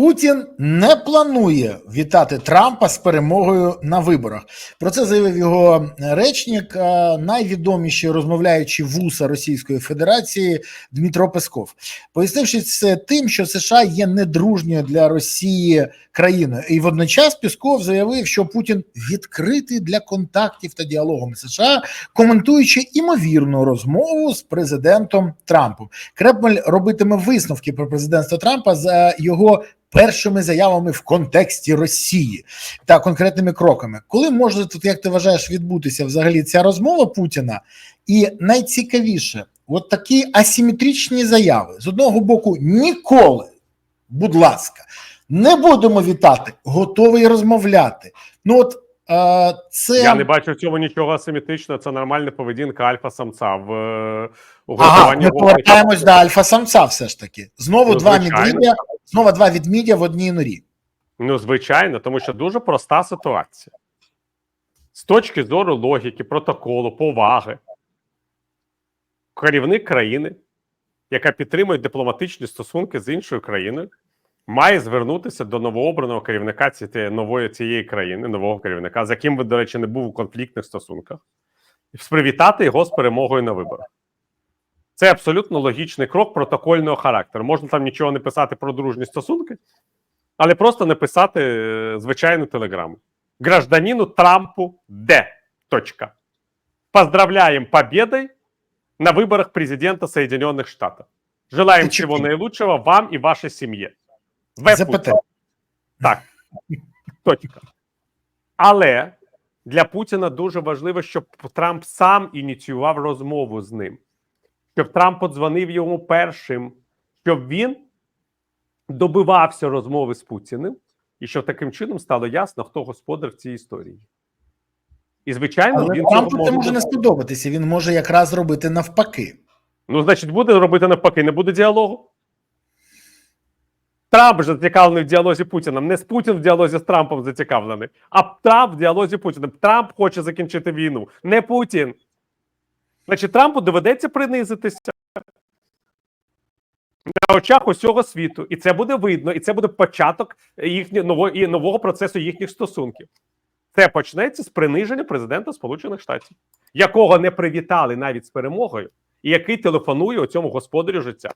Путін не планує вітати Трампа з перемогою на виборах. Про це заявив його речник, е, найвідоміший розмовляючий вуса Російської Федерації Дмитро Песков, пояснивши це тим, що США є недружньою для Росії країною, і водночас Песков заявив, що Путін відкритий для контактів та діалогу з США, коментуючи імовірну розмову з президентом Трампом. Кремль робитиме висновки про президентство Трампа за його першими заявами в контексті Росії та конкретними кроками. Коли може тут, як ти вважаєш, відбутися взагалі ця розмова Путіна? І найцікавіше, от такі асиметричні заяви з одного боку, ніколи, будь ласка, не будемо вітати, готовий розмовляти. Ну от це Я не бачу в цьому нічого асиметричного. Це нормальна поведінка альфа-самця в е, ага, ми повертаємось до альфа-самця. Все ж таки, знову Ну, два звичайно. знову два відмідя в одній норі. Ну, звичайно, тому що дуже проста ситуація. З точки зору логіки, протоколу, поваги, керівник країни, яка підтримує дипломатичні стосунки з іншою країною, має звернутися до новообраного керівника цієї нової цієї країни, нового керівника, з яким, до речі, не був у конфліктних стосунках, і привітати його з перемогою на виборах. Це абсолютно логічний крок протокольного характеру. Можна там нічого не писати про дружні стосунки, але просто написати е, звичайну телеграму. Гражданину Трампу Д. Точка. Поздравляем победой на выборах президента Соединенных Штатов. Желаем всего наилучшего вам и вашей семье. ЗПТ. Так. Точка. Але для Путіна дуже важливо, щоб Трамп сам ініціював розмову з ним, щоб Трамп подзвонив йому першим, щоб він добивався розмови з Путіним, і щоб таким чином стало ясно, хто господар в цій історії. І, звичайно, Але він Трампу цього це може може не сподобатися. Він може якраз зробити навпаки. Ну, значить, буде робити навпаки, не буде діалогу. Трамп зацікавлений в діалозі Путіном. Не з Путін в діалозі з Трампом зацікавлений, а Трамп в діалозі Путіним. Трамп хоче закінчити війну, не Путін. Значить, Трампу доведеться принизитися на очах усього світу. І це буде видно, і це буде початок їхнього нового, і нового процесу їхніх стосунків. Це почнеться з приниження президента Сполучених Штатів, якого не привітали навіть з перемогою, і який телефонує у цьому господарю життя.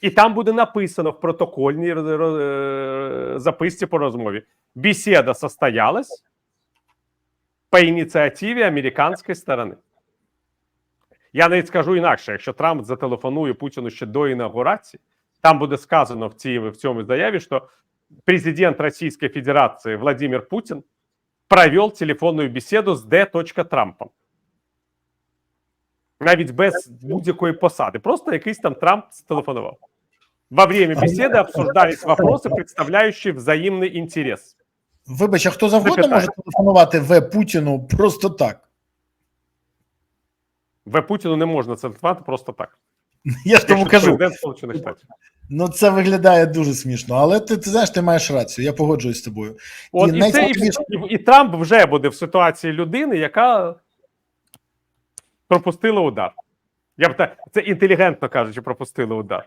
І там буде написано в протокольній е, записці по розмові: бесіда состоялась по ініціативі американської сторони. Я навіть скажу інакше: якщо Трамп зателефонує Путіну ще до інаугурації, там буде сказано в, цій, в цьому заяві, що президент Російської Федерації Владимир Путін провел телефонну бесіду з Д. Трампом Навіть без будь-якої посади. Просто якийсь там Трамп телефонував. Во время беседы обсуждались вопросы, представляющие взаимный интерес. Вибач, а хто завгодно Запитаю. може телефонувати В Путіну просто так. В Путіну не можна телефонувати просто так. Я ж тому Якщо кажу. Президент Сполучених Штатів. Ну це виглядає дуже смішно, але ти, ти знаєш, ти маєш рацію. Я погоджуюсь з тобою. От І і, це, і, найцікавіше- і, і Трамп вже буде в ситуації людини, яка пропустила удар. Я б та це інтелігентно кажучи, пропустила удар.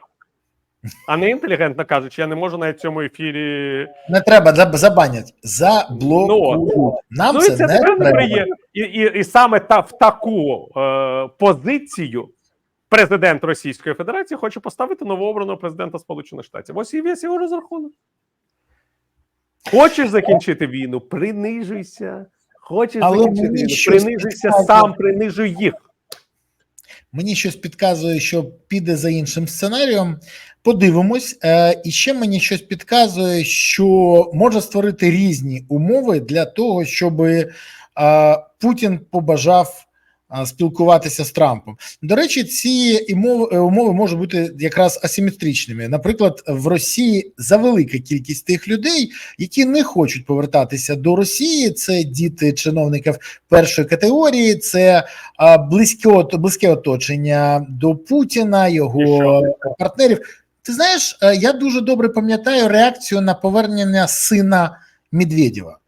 А не інтелігентно кажучи, я не можу навіть в цьому ефірі. Не треба заб- забанять. Заблокують. Нам ну це, це не треба. І, і, і саме та в таку е, позицію президент Російської Федерації хоче поставити новообраного президента Сполучених Штатів. Ось і весь його розрахунок. Хочеш закінчити війну, принижуйся. Хочеш Але закінчити війну, принижуйся сам, принижуй їх. Мені щось підказує, що піде за іншим сценарієм. Подивимось. Е, і ще мені щось підказує, що може створити різні умови для того, щоб е, Путін побажав спілкуватися з Трампом. До речі, ці умови, е, умови можуть бути якраз асиметричними. Наприклад, в Росії завелика кількість тих людей, які не хочуть повертатися до Росії. Це діти чиновників першої категорії, це близьке, близьке оточення до Путіна, його партнерів. Ти знаєш, е, я дуже добре пам'ятаю реакцію на повернення сина Медведєва.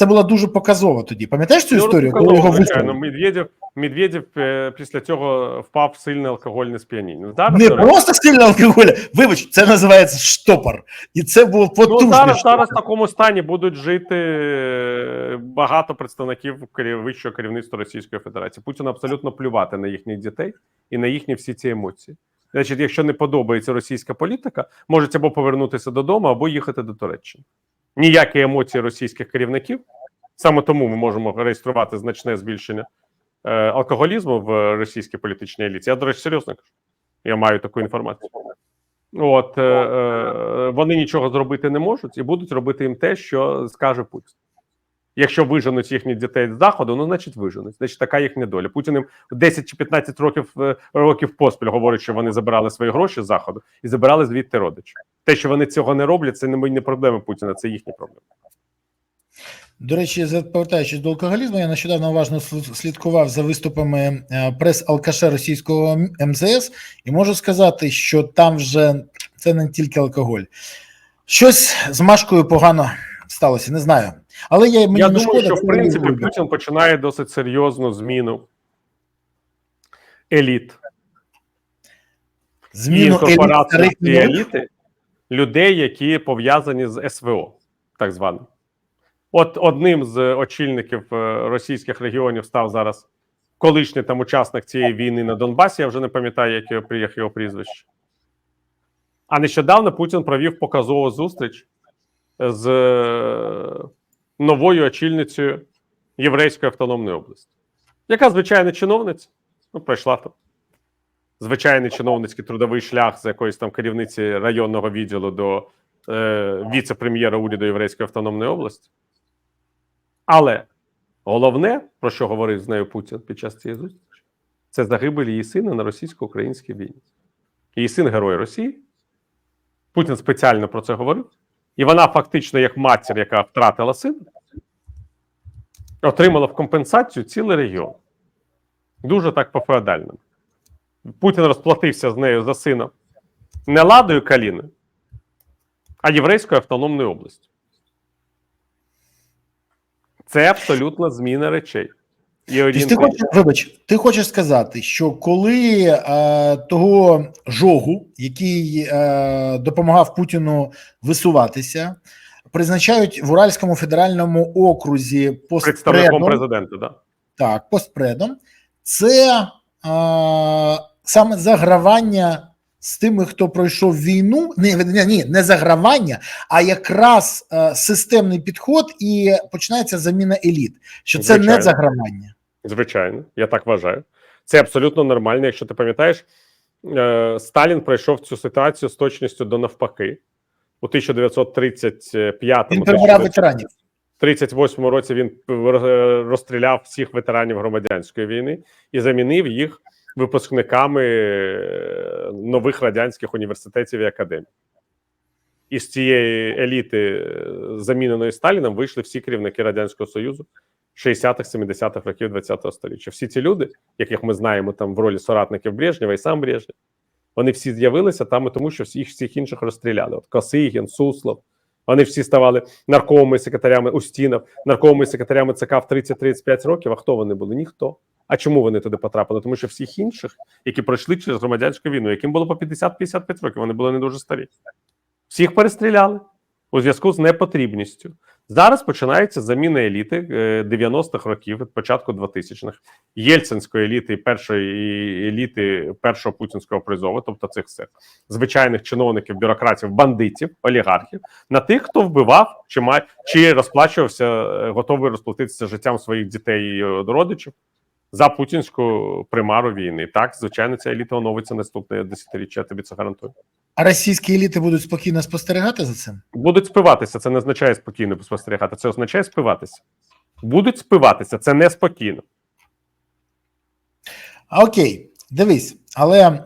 Це було дуже показово тоді. Пам'ятаєш цю Ну, історію, коли його звичайно. Медведєв, Медведєв е, після цього впав в сильне алкогольне сп'яніння. Зараз, Не речі, просто сильно алкоголя. Вибач, це називається штопор. І це був Ну, зараз, штопор. зараз в такому стані будуть жити е, багато представників вищого керівництва Російської Федерації. Путін абсолютно плювати на їхніх дітей і на їхні всі ці емоції. Значить, якщо не подобається російська політика, можуть або повернутися додому, або їхати до Туреччини. Ніякі емоції російських керівників. Саме тому ми можемо реєструвати значне збільшення е, алкоголізму в російській політичній еліті. Я, до речі, серйозно кажу. Я маю таку інформацію. От е, е, вони нічого зробити не можуть і будуть робити їм те, що скаже Путін. Якщо виженуть їхніх дітей з заходу, ну значить виженуть. Значить, така їхня доля. Путін їм 10 чи 15 років е, років поспіль говорить, що вони забирали свої гроші з заходу і забирали звідти родичів. Те, що вони цього не роблять, це не проблеми Путіна, це їхні проблеми. До речі, повертаючись до алкоголізму, я нещодавно уважно слідкував за виступами е, прес-алкаша російського МЗС, і можу сказати, що там вже це не тільки алкоголь. Щось з Машкою погано сталося, не знаю. Але я мені Я не думаю, шкода. що в принципі не. Путін починає досить серйозну зміну еліт. зміну еліт нових. еліти людей, які пов'язані з СВО, так званим. От одним з очільників е, російських регіонів став зараз колишній там учасник цієї війни на Донбасі. Я вже не пам'ятаю, як його, як його прізвище. А нещодавно Путін провів показову зустріч з е, новою очільницею Єврейської автономної області, яка звичайна чиновниця, ну, пройшла там звичайний чиновницький трудовий шлях з якоїсь там керівниці районного відділу до е, віце-прем'єра уряду Єврейської автономної області. Але головне, про що говорив з нею Путін під час цієї зустрічі, це загибель її сина на російсько-українській війні. Її син герой Росії. Путін спеціально про це говорив. І вона фактично, як матір, яка втратила сина, отримала в компенсацію цілий регіон. Дуже так по-феодальному. Путін розплатився з нею за сина не ладою Каліною, а Єврейською автономною областю. Це абсолютна зміна речей. І Тобто ти хочеш, вибач, ти хочеш сказати, що коли е, того жогу, який е, допомагав Путіну висуватися, призначають в Уральському федеральному окрузі представником президента, да. так, постпредом, це е, саме загравання з тими, хто пройшов війну, не, не, ні, не загравання, а якраз е, системний підход і починається заміна еліт. Що це Звичайно. не загравання. Звичайно, я так вважаю. Це абсолютно нормально. Якщо ти пам'ятаєш, е, Сталін пройшов цю ситуацію з точністю до навпаки. У 1935 Він прибирав ветеранів. 38 році він е, розстріляв всіх ветеранів громадянської війни і замінив їх випускниками е, нових радянських університетів і академій. Із цієї еліти, е, заміненої Сталіном, вийшли всі керівники Радянського Союзу 60-х, 70-х років 20-го століття. Всі ці люди, яких ми знаємо там в ролі соратників Брежнєва і сам Брежнєв, вони всі з'явилися там тому, що всіх всіх інших розстріляли. От Косигін, Суслов. Вони всі ставали нарковими секретарями Устінов, нарковими секретарями ЦК в 30-35 років. А хто вони були? Ніхто. А чому вони туди потрапили? Тому що всіх інших, які пройшли через громадянську війну, яким було по 50-55 років, вони були не дуже старі. Всіх перестріляли у зв'язку з непотрібністю. Зараз починається заміна еліти е, 90-х років від початку 2000-х, єльцинської еліти першої еліти першого путінського призову, тобто цих всіх звичайних чиновників, бюрократів, бандитів, олігархів, на тих, хто вбивав чи має чи розплачувався, е, готовий розплатитися життям своїх дітей і е, родичів за путінську примару війни. Так, звичайно, ця еліта оновиться наступне десятиріччя. Я тобі це гарантую. А російські еліти будуть спокійно спостерігати за цим? Будуть спиватися. Це не означає спокійно спостерігати. Це означає спиватися. Будуть спиватися. Це не спокійно. А окей, дивись, але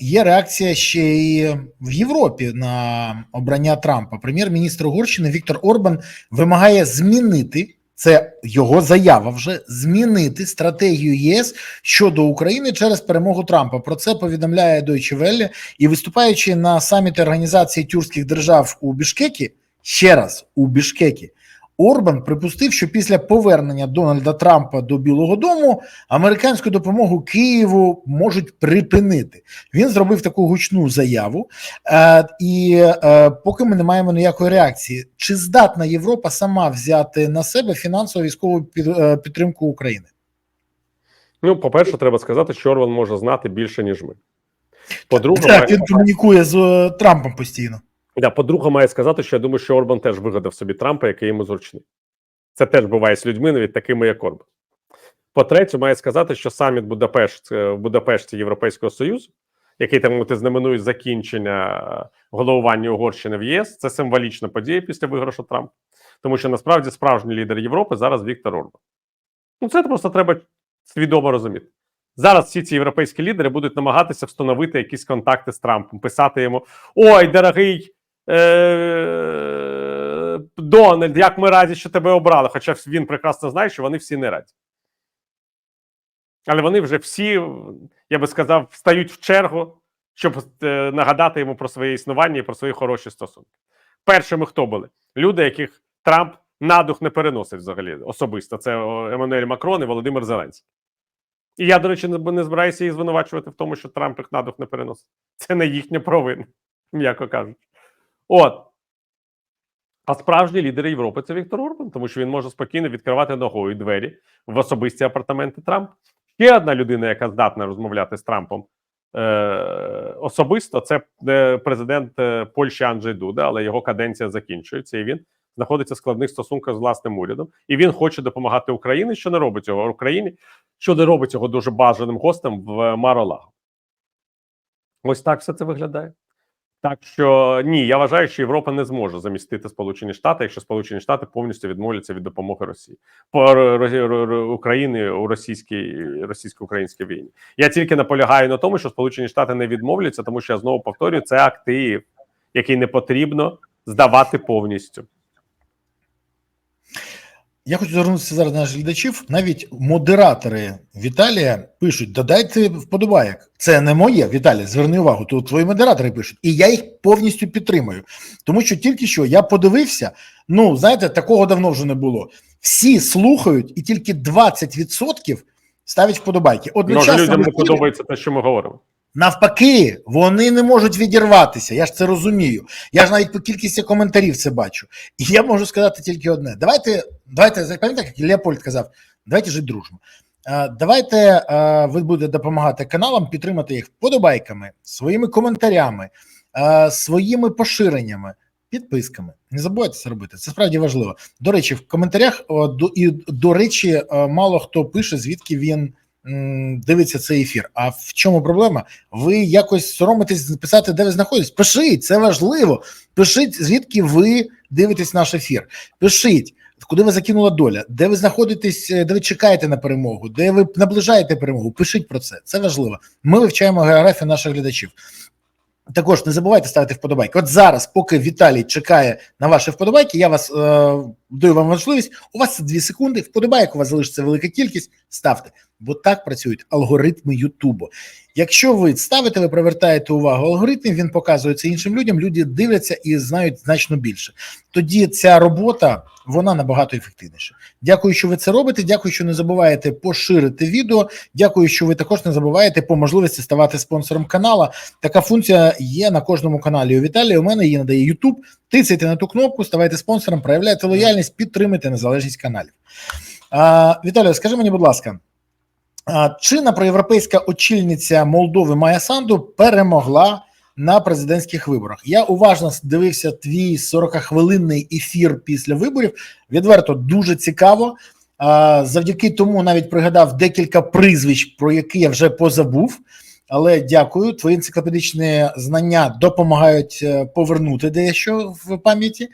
є реакція ще й в Європі на обрання Трампа. Прем'єр-міністр Угорщини Віктор Орбан вимагає змінити це його заява вже змінити стратегію ЄС щодо України через перемогу Трампа. Про це повідомляє Deutsche Welle. і виступаючи на саміті організації тюркських держав у Бішкекі, ще раз у Бішкекі, Орбан припустив, що після повернення Дональда Трампа до Білого Дому американську допомогу Києву можуть припинити. Він зробив таку гучну заяву, е, і е, поки ми не маємо ніякої реакції, чи здатна Європа сама взяти на себе фінансово військову е, підтримку України? Ну, по-перше, треба сказати, що Орбан може знати більше, ніж ми. По-друге, він комунікує з Трампом постійно. Да, по-друге, має сказати, що я думаю, що Орбан теж вигадав собі Трампа, який йому зручний. Це теж буває з людьми, навіть такими, як Орбан. По-третє, має сказати, що саміт Будапешт е, в Будапешті Європейського Союзу, який там мовити, знаменує закінчення е, головування Угорщини в ЄС, це символічна подія після виграшу Трампа. Тому що насправді справжній лідер Європи зараз Віктор Орбан. Ну, це просто треба свідомо розуміти. Зараз всі ці європейські лідери будуть намагатися встановити якісь контакти з Трампом, писати йому: Ой, дорогий е- Дональд, як ми раді, що тебе обрали. Хоча він прекрасно знає, що вони всі не раді. Але вони вже всі, я би сказав, встають в чергу, щоб е, нагадати йому про своє існування і про свої хороші стосунки. Першими хто були? Люди, яких Трамп надух не переносить взагалі особисто. Це Еммануель Макрон і Володимир Зеленський. І я, до речі, не збираюся їх звинувачувати в тому, що Трамп їх надух не переносить. Це не їхня провина, м'яко кажучи. От. А справжні лідери Європи це Віктор Орбан, тому що він може спокійно відкривати ногою двері в особисті апартаменти Трампа. Ще одна людина, яка здатна розмовляти з Трампом е, особисто, це е, президент е, Польщі Анджей Дуда, але його каденція закінчується, і він знаходиться в складних стосунках з власним урядом. І він хоче допомагати Україні, що не робить цього Україні, що не робить цього дуже бажаним гостем в Маролаго. Ось так все це виглядає. Так що ні, я вважаю, що Європа не зможе замістити Сполучені Штати, якщо Сполучені Штати повністю відмовляться від допомоги Росії по Україні у російській російсько-українській війні. Я тільки наполягаю на тому, що Сполучені Штати не відмовляться, тому що я знову повторюю, це актив, який не потрібно здавати повністю. Я хочу звернутися зараз до наших глядачів. Навіть модератори Віталія пишуть: додайте вподобайок. Це не моє, Віталій, зверни увагу. Тут твої модератори пишуть, і я їх повністю підтримую. Тому що тільки що я подивився, ну знаєте, такого давно вже не було. Всі слухають, і тільки 20% ставлять вподобайки. Може, Одночасно людям не подобається те, що ми говоримо. Навпаки, вони не можуть відірватися. Я ж це розумію. Я ж навіть по кількості коментарів це бачу. І я можу сказати тільки одне: давайте, давайте пам'ятаєте, як Леопольд казав, давайте жити дружно. Е, Давайте е, ви будете допомагати каналам, підтримати їх вподобайками, своїми коментарями, е, своїми поширеннями, підписками. Не забувайте це робити. Це справді важливо. До речі, в коментарях до і до речі, мало хто пише, звідки він дивиться цей ефір. А в чому проблема? Ви якось соромитесь написати, де ви знаходитесь? Пишіть, це важливо. Пишіть, звідки ви дивитесь наш ефір. Пишіть, куди ви закинула доля, де ви знаходитесь, е, де ви чекаєте на перемогу, де ви наближаєте перемогу. Пишіть про це. Це важливо. Ми вивчаємо географію наших глядачів. Також не забувайте ставити вподобайки. От зараз, поки Віталій чекає на ваші вподобайки, я вас е, даю вам можливість. У вас 2 секунди. Вподобайок у вас залишиться велика кількість. Ставте, бо так працюють алгоритми Ютубу. Якщо ви ставите, ви привертаєте увагу алгоритмів, він показує це іншим людям. Люди дивляться і знають значно більше. Тоді ця робота вона набагато ефективніша. Дякую, що ви це робите. Дякую, що не забуваєте поширити відео. Дякую, що ви також не забуваєте по можливості ставати спонсором канала. Така функція є на кожному каналі. У Віталія у мене її надає YouTube. Тицяйте на ту кнопку, ставайте спонсором, проявляйте лояльність, підтримуйте незалежність каналів. А, Віталію, скажи мені, будь ласка. А, Чинна проєвропейська очільниця Молдови Майя Санду перемогла на президентських виборах. Я уважно дивився твій 40-хвилинний ефір після виборів. Відверто дуже цікаво. Завдяки тому навіть пригадав декілька прізвищ, про які я вже позабув. Але дякую, твої енциклопедичні знання допомагають е, повернути дещо в пам'яті.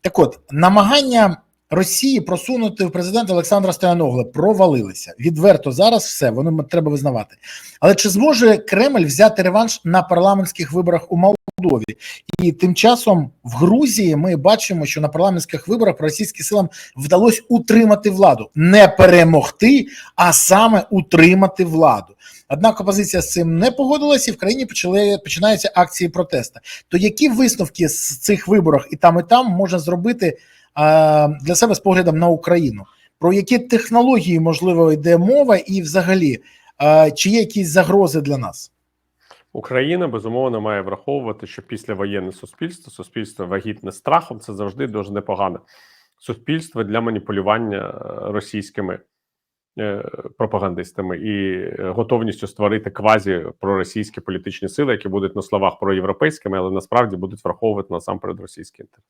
Так от, намагання Росії просунути в президента Олександра Стояногла провалилися. Відверто зараз все, воно треба визнавати. Але чи зможе Кремль взяти реванш на парламентських виборах у Молдові? І тим часом в Грузії ми бачимо, що на парламентських виборах російським силам вдалося утримати владу, не перемогти, а саме утримати владу. Однак опозиція з цим не погодилася, і в країні почали починаються акції протесту. То які висновки з цих виборах і там, і там можна зробити для себе з поглядом на Україну? Про які технології можливо йде мова, і взагалі чи є якісь загрози для нас? Україна безумовно має враховувати, що післявоєнне суспільство, суспільство вагітне страхом, це завжди дуже непогане суспільство для маніпулювання е, російськими е, пропагандистами і е, готовністю створити квазі проросійські політичні сили, які будуть на словах проєвропейськими, але насправді будуть враховувати насамперед російський інтерес.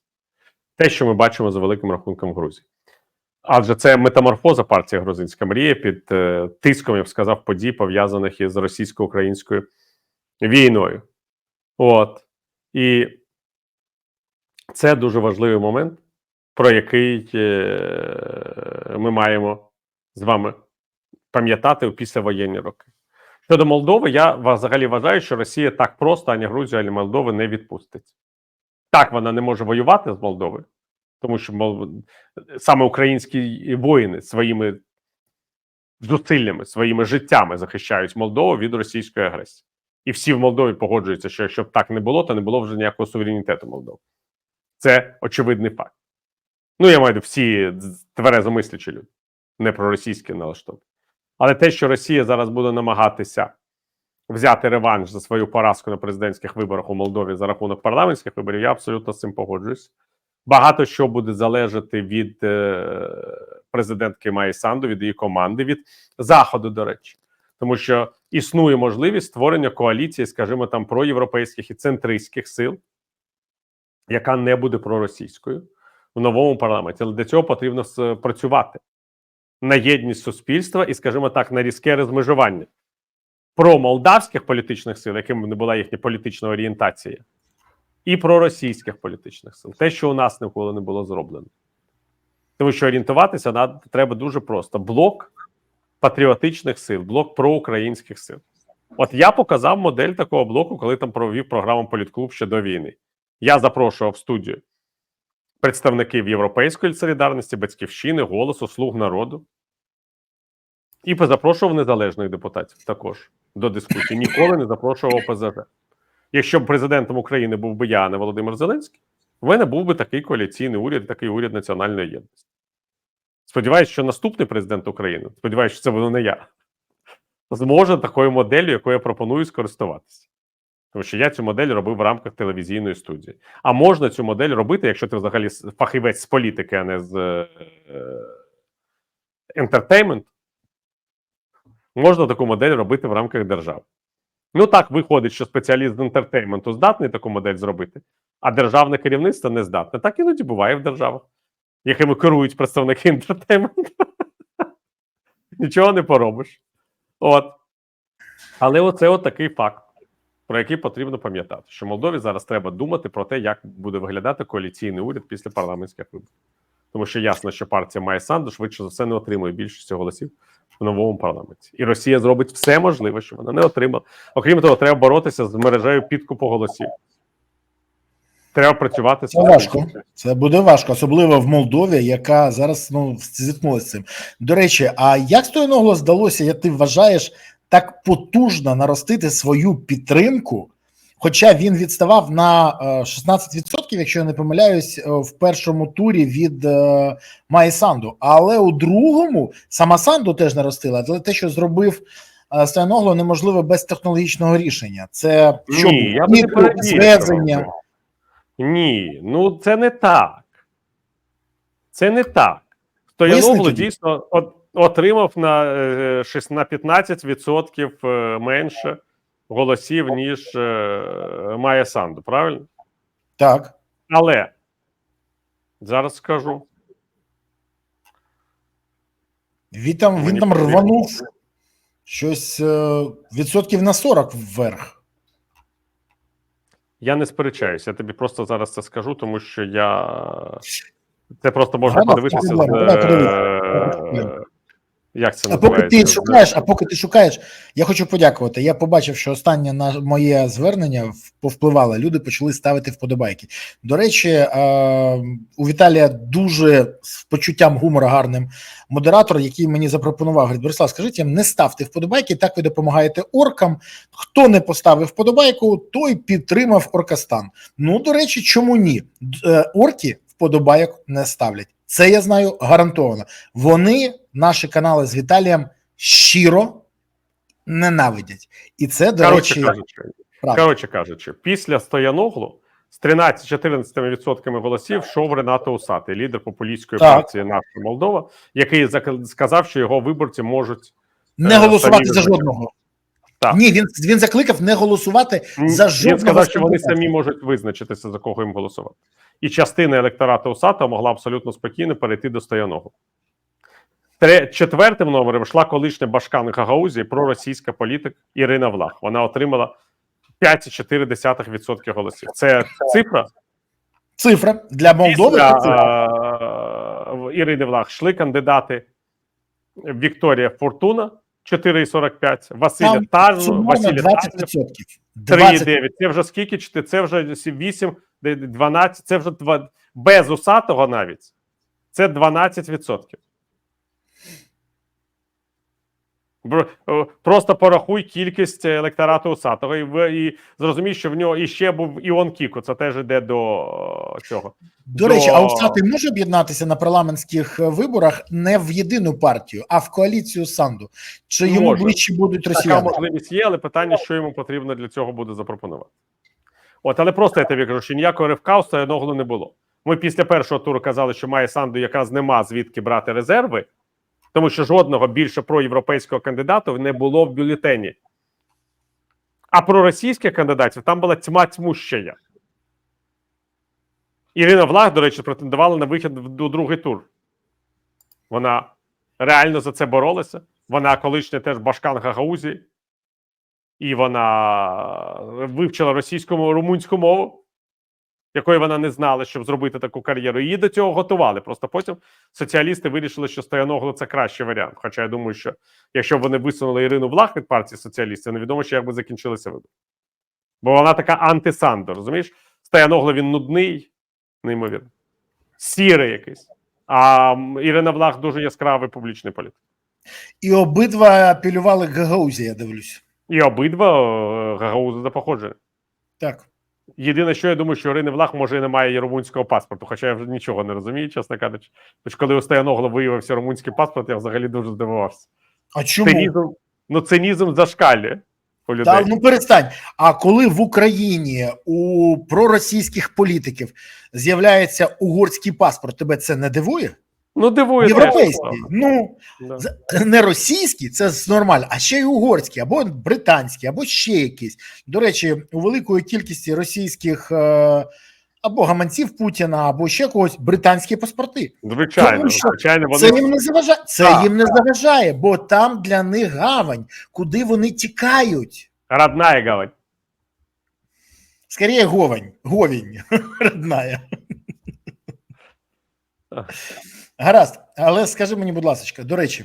Те, що ми бачимо за великим рахунком Грузії. Адже це метаморфоза партія Грузинська мрія під е, тиском, я б сказав, подій, пов'язаних із російсько-українською війною. От. І це дуже важливий момент, про який е, ми маємо з вами пам'ятати у післявоєнні роки. Щодо Молдови, я взагалі вважаю, що Росія так просто ані Грузію, ані Молдови не відпустить. Так, вона не може воювати з Молдовою, тому що Мол... саме українські воїни своїми зусиллями, своїми життями захищають Молдову від російської агресії. І всі в Молдові погоджуються, що якщо б так не було, то не було вже ніякого суверенітету Молдови. Це очевидний факт. Ну, я маю всі тверезомислячі люди, не проросійські налаштовані. Але те, що Росія зараз буде намагатися взяти реванш за свою поразку на президентських виборах у Молдові за рахунок парламентських виборів, я абсолютно з цим погоджуюсь. Багато що буде залежати від е, президентки Майї Санду, від її команди, від заходу, до речі, тому що існує можливість створення коаліції, скажімо, там проєвропейських і центристських сил, яка не буде проросійською в новому парламенті. Але для цього потрібно працювати на єдність суспільства і, скажімо так, на різке розмежування про молдавських політичних сил, яким не була їхня політична орієнтація, і про російських політичних сил, те, що у нас ніколи не було зроблено. Тому що орієнтуватися на треба дуже просто: блок патріотичних сил, блок проукраїнських сил. От я показав модель такого блоку, коли там провів програму Політклуб ще до війни. Я запрошував в студію представників Європейської солідарності, батьківщини, голосу, слуг народу. І позапрошував незалежних депутатів також до дискусії. Ніколи не запрошував ОПЗЖ. Якщо б президентом України був би я, а не Володимир Зеленський, в мене був би такий коаліційний уряд, такий уряд національної єдності. Сподіваюсь, що наступний президент України, сподіваюся, що це буде не я, зможе такою моделлю, якою я пропоную скористуватися. Тому що я цю модель робив в рамках телевізійної студії. А можна цю модель робити, якщо ти взагалі фахівець з політики, а не з е, е, ентертейменту. Можна таку модель робити в рамках держави. Ну так виходить, що спеціаліст з ентертейменту здатний таку модель зробити, а державне керівництво не здатне. Так іноді буває в державах, якими керують представники ентертейменту. Нічого не поробиш. От. Але оце от такий факт, про який потрібно пам'ятати, що Молдові зараз треба думати про те, як буде виглядати коаліційний уряд після парламентських виборів. Тому що ясно, що партія Майя Санду швидше за все не отримує більшості голосів в новому парламенті. І Росія зробить все можливе, що вона не отримала. Окрім того, треба боротися з мережею підкупу голосів. Треба працювати Це важко. Це буде важко, особливо в Молдові, яка зараз ну зіткнулася з цим. До речі, а як Стояногло здалося, як ти вважаєш, так потужно наростити свою підтримку? Хоча він відставав на е, 16%, якщо я не помиляюсь, е, в першому турі від е, Санду. Але у другому сама Санду теж наростила. Але те, що зробив е, Стояногло, неможливо без технологічного рішення. Це що Ні, я би не звезення. Ні, ну це не так. Це не так. Стояногло дійсно от, отримав на, е, шість- на 15% е, менше голосів, ніж е, Майя Санду, правильно? Так. Але зараз скажу. Він там, він там рванув щось е, відсотків на 40 вверх. Я не сперечаюся, я тобі просто зараз це скажу, тому що я. Це просто можна подивитися з, проблема, давай подивимося. е, Як це А поки ти шукаєш, а поки ти шукаєш, я хочу подякувати. Я побачив, що останнє на моє звернення повпливало. Люди почали ставити вподобайки. До речі, е, у Віталія дуже з почуттям гумора гарним модератор, який мені запропонував. Говорить, Борислав, скажіть їм, не ставте вподобайки, так ви допомагаєте оркам. Хто не поставив вподобайку, той підтримав Оркастан. Ну, до речі, чому ні? Е, Орки вподобайок не ставлять. Це я знаю гарантовано. Вони наші канали з Віталієм щиро ненавидять. І це, до Коротше речі, кажучи, коротше кажучи, після Стояноглу з 13-14% голосів йшов Ренато Усатий, лідер популістської Так. партії Наша Молдова, який сказав, що його виборці можуть не е, голосувати за жодного. Так. Ні, він, він закликав не голосувати за Він сказав, що вони самі можуть визначитися, за кого їм голосувати. І частина електорату Усатого могла абсолютно спокійно перейти до Стояного. Четвертим номером йшла колишня Башкан Гагаузії проросійська політик Ірина Влах. Вона отримала 5,4% голосів. Це цифра. Цифра для Молдови. Після, цифра. е, Ірини Влах йшли кандидати Вікторія Фортуна 4,45, Василя Сумарно Василя 20%. 3,9. 20%. Це вже скільки? Це вже 8, 12, це вже два, без усатого навіть. Це 12%. Просто порахуй кількість електорату усатого і, і зрозумій, що в нього іще був Іон Кіко. Це теж йде до цього. До речі, а до- Усатий може об'єднатися на парламентських е, виборах не в єдину партію, а в коаліцію Санду. Чи йому Може. ближче будуть Така можливість є, але питання, що йому потрібно для цього буде запропонувати. От, але просто я тобі кажу, що ніякого ривка у Стояноглу не було. Ми після першого туру казали, що має Санду якраз нема звідки брати резерви, тому що жодного більше проєвропейського кандидата не було в бюлетені. А про російських кандидатів там була тьма тьмущая. Ірина Влах, до речі, претендувала на вихід до другий тур. Вона реально за це боролася. Вона колишня теж башкан Гагаузії, і вона вивчила російську румунську мову, якої вона не знала, щоб зробити таку кар'єру. Її до цього готували. Просто потім соціалісти вирішили, що Стояногло це кращий варіант. Хоча я думаю, що якщо б вони висунули Ірину Влах від партії соціалістів, невідомо, що як би закінчилися вибори. Бо вона така антисандо, розумієш? Стояногло він нудний, неймовірно. Сірий якийсь. А Ірина Влах дуже яскравий публічний політик. І обидва апелювали Гагаузі, я дивлюсь. І обидва е, гагаузи за походження. Так. Єдине, що я думаю, що Ірини Влах може і немає і румунського паспорту, хоча я вже нічого не розумію, чесно кажучи. Тож, коли у Стояногло виявився румунський паспорт, я взагалі дуже здивувався. А чому? Цинізм, ну цинізм зашкалює у людей. Та, ну перестань. А коли в Україні у проросійських політиків з'являється угорський паспорт, тебе це не дивує? Ну, дивує. теж, Європейський. Ну Да. не російський, це нормально, а ще й угорський, або британський, або ще якийсь. До речі, у великої кількості російських е, або гаманців Путіна, або ще когось британські паспорти. Звичайно, Тому що звичайно, вони Це їм не заважає. Це Так. їм не заважає, бо там для них гавань, куди вони тікають. родная гавань. Скоріше говань, говінь, родная. Гаразд, але скажи мені, будь ласка, до речі,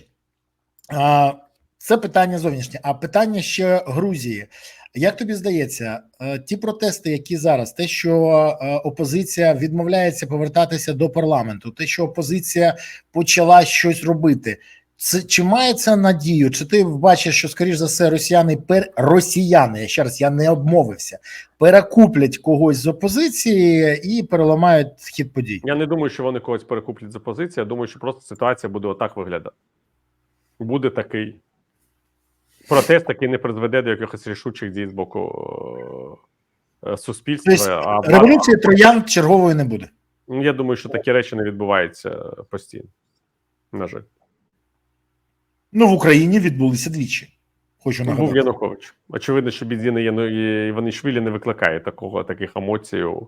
це питання зовнішнє, а питання ще Грузії. Як тобі здається, е, ті протести, які зараз, те, що е, опозиція відмовляється повертатися до парламенту, те, що опозиція почала щось робити, це чи має це надію? Чи ти бачиш, що скоріш за все росіяни пер росіяни? Я ще раз я не обмовився, перекуплять когось з опозиції і переламають хід подій? Я не думаю, що вони когось перекуплять за позицію. Я думаю, що просто ситуація буде отак виглядати. Буде такий протест, який не призведе до якихось рішучих дій з боку е, суспільства. Тобто а Революції троян чергової не буде. я думаю, що такі речі не відбуваються постійно. На жаль, Ну в Україні відбулися двічі. Хочу був. Янукович. Очевидно, що бідзіни Іванішвілі не викликає такого таких емоцій у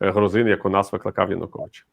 е, грузин, як у нас викликав Янукович.